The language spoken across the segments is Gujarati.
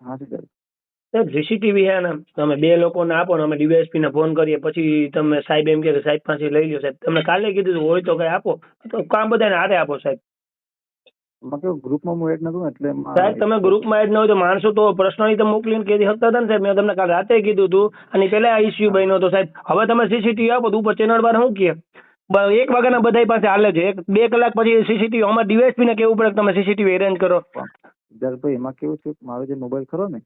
હાજી સાહેબ સાહેબ સીસીટીવી છે ને તમે બે લોકોને આપો ને અમે ડીવાયએસપી ને ફોન કરીએ પછી તમે સાહેબ એમ કહે કે સાહેબ પાસે લઈ લો સાહેબ. તમને કાલે કીધું હોય તો કઈ આપો. તો કામ બધાને હારે આપો સાહેબ. એમાં ગ્રુપમાં હું એડ નતું ને એટલે સાહેબ તમે ગ્રુપમાં એડ ન હોય તો માણસો તો પર્સનલી તમે મોકલીને કહી શકતા હતા ને સાહેબ. મેં તમને કાલે રાતે કીધું હતું અને પેલા આ ઇસ્યુ બન્યો હતો સાહેબ. હવે તમે સીસીટીવી આપો તો ઉપર ચેનલ પર શું કહે? એક વાગ્યાના બધા પાસે હાલે છે. એક બે કલાક પછી સીસીટીવી અમારે ડીવાયએસપી ને કેવું પડે તમે સીસીટીવી એરેન્જ કરો. સિદ્ધાર્થભાઈ એમાં કેવું છે? મારો જે મોબાઈલ ખરો ને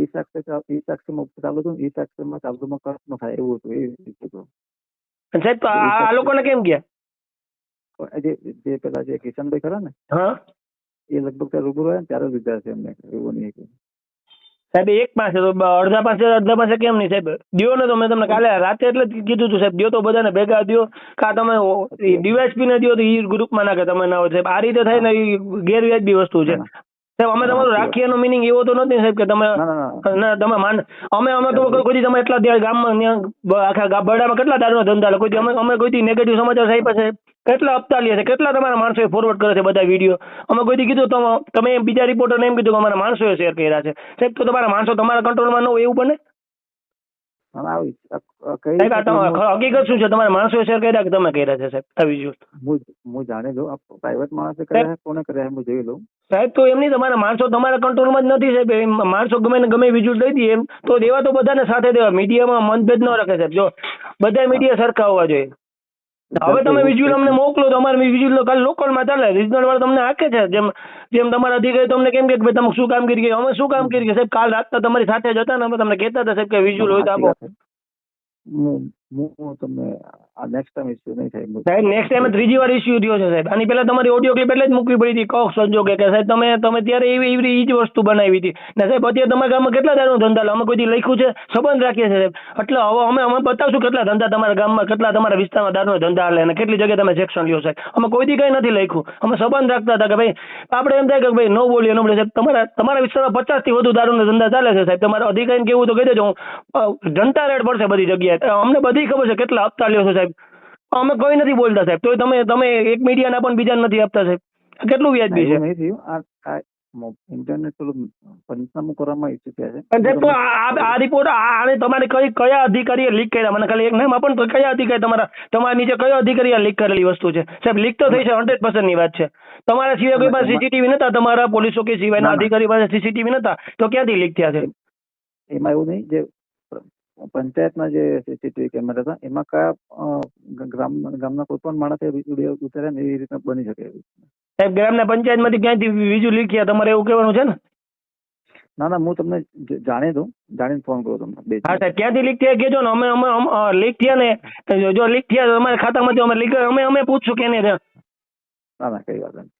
ઈ સાક્ષર ઈ સાક્ષરમાં ચાલુ હતું એ સાક્ષરમાં ચાલતુમાં કટ નો થાય એવું હતું એ હતું. સાહેબ તો આ લોકોને કેમ ગયા? જે જે પેલા જે કિશનભાઈ ખરા ને હા. એ લગભગ ત્યાં રૂબરૂ આવ્યા ત્યારે લીધા છે એમને એવું નહીં કે સાહેબ એક પાસે તો અડધા પાસે અડધા પાસે કેમ નહીં સાહેબ? દિયો ને તો મેં તમને કાલે રાતે એટલે કીધું હતું સાહેબ દિયો તો બધાને ભેગા દિયો. કા તમે ડીવાયસપી ને દિયો તો એ ગ્રુપમાં નાખે તમે ના હોય સાહેબ. આ રીતે થાય ને એ ગેરવ્યાજબી વસ્તુ છે. સાહેબ અમે તમારું રાખીએ એનો મિનિંગ એવો તો નથી સાહેબ કે તમે ના તમે માન અમે અમે તો કોઈ તમે એટલા ત્યાં ગામમાં આખા ગાબડામાં કેટલા દારૂના ધંધા લે? કોઈ અમે અમે કોઈ નેગેટિવ સમાચાર સાહેબ? પાસે કેટલા હપ્તા લે છે? કેટલા તમારા માણસોએ ફોરવર્ડ કરે છે બધા વીડિયો અમે કોઈ કીધું તમે તમે બીજા રિપોર્ટરને એમ કીધું કે અમારા માણસોએ શેર કર્યા છે. સાહેબ તો તમારા માણસો તમારા કંટ્રોલમાં ન હોય એવું બને? આવી હકીકત શું છે? તમારા માણસો શેર કર્યા કે તમે કર્યા છે સાહેબ? આવી જો હું હું જાણી પ્રાઇવેટ માણસે કર્યા કોને કર્યા હું જોઈ લઉં. સાહેબ તો એમની તમારા માણસો તમારા કંટ્રોલમાં જ નથી સાહેબ. માણસો ગમે ને ગમે વિઝ્યુઅલ દઈ એમ. તો દેવા તો બધાને સાથે દેવા. મીડિયામાં મનભેદ ન રાખે સાહેબ. જો બધા મીડિયા સરખા હોવા જોઈએ. હવે તમે વિઝ્યુઅલ અમને મોકલો તો અમારે વિઝ્યુઅલ કાલ લોકલમાં ચાલે રિજનલ વાળા તમને હાકે છે જેમ જેમ તમારા અધિકારી તમને કેમ કે ભાઈ તમે શું કામ કરી ગયા? અમે શું કામ કરી ગયા? સાહેબ કાલ રાતના તમારી સાથે જ હતા ને અમે તમને કહેતા હતા સાહેબ કે વિઝ્યુઅલ હોય તો આપો. હું તમને આ નેક્સ્ટ ટાઈમ ઇશ્યુ નહીં થાય સાહેબ નેક્સ્ટ ટાઈમ ત્રીજી વાર ઇસ્યુ થયો છે, સાહેબ. આની પહેલા તમારી ઓડિયો ક્લિપ એટલે જ મૂકવી પડી હતી કહો સંજોગે કે, સાહેબ, તમે તમે ત્યારે એવી એવી જ વસ્તુ બનાવી હતી. ને સાહેબ, અત્યારે તમારા ગામમાં કેટલા દારૂ ધંધા? અમે કોઈ લખ્યું છે? સંબંધ રાખીએ છીએ સાહેબ. એટલે હવે અમે અમે બતાવશું કેટલા ધંધા તમારા ગામમાં, કેટલા તમારા વિસ્તારમાં દારૂનો ધંધા હાલે અને કેટલી જગ્યાએ તમે સેક્શન લ્યો, સાહેબ. અમે કોઈ દી કઈ નથી લખ્યું. અમે સંબંધ રાખતા હતા કે ભાઈ, આપણે એમ થાય કે ભાઈ, ન બોલીએ ન બોલીએ, સાહેબ. તમારા તમારા વિસ્તારમાં પચાસથી વધુ દારૂના ધંધા ચાલે છે, સાહેબ. તમારા અધિકારીને કેવું તો કહી દેજો. જનતા રેડ પડશે બધી જગ્યાએ. અમને બધી ખબર છે કેટલા હપ્તા લ્યો છો સાહેબ? અમે કોઈ નથી બોલતા સાહેબ. તો તમે તમે એક મીડિયાના પણ બીજા નથી આપતા સાહેબ. કેટલું વ્યાજબી છે? ઇન્ટરનેટ પેલું પંચનામું કરવામાં છે. તો આ આ- આ રિપોર્ટ આને તમારે કઈ કયા અધિકારીએ લીક કર્યા? મને ખાલી એક નામ આપો તો કયા અધિકારી તમારા તમારા નીચે કયો અધિકારીએ લીક કરેલી વસ્તુ છે? સાહેબ લીક તો થઈ છે હંડ્રેડની વાત છે. તમારા સિવાય કોઈ પાસે સીસીટીવી નતા? તમારા પોલીસો કે સિવાયના. અધિકારી પાસે સીસીટીવી નતા? તો ક્યાંથી લીક થયા છે? એમાં એવું નહીં. જે પંચાયતના જે સીસીટીવી કેમેરા હતા એમાં કયા ગ્રામ ગામના કોઈ પણ માણસે વીડિયો ઉતાર્યા ને એવી રીતના બની શકે. સાહેબ ગ્રામના પંચાયતમાંથી ક્યાંથી બીજું લીખ્યા તમારે એવું કહેવાનું છે ને? ના ના હું તમને જાણી દઉં જાણીને ફોન કરું તમને બે હા સાહેબ ક્યાંથી લીક થયા? કહેજો ને અમે અમે લીક થયા ને જો- લીક થયા અમારા ખાતામાંથી અમે લીક અમે અમે પૂછશું કે નહીં ના ના કઈ વાત નહીં.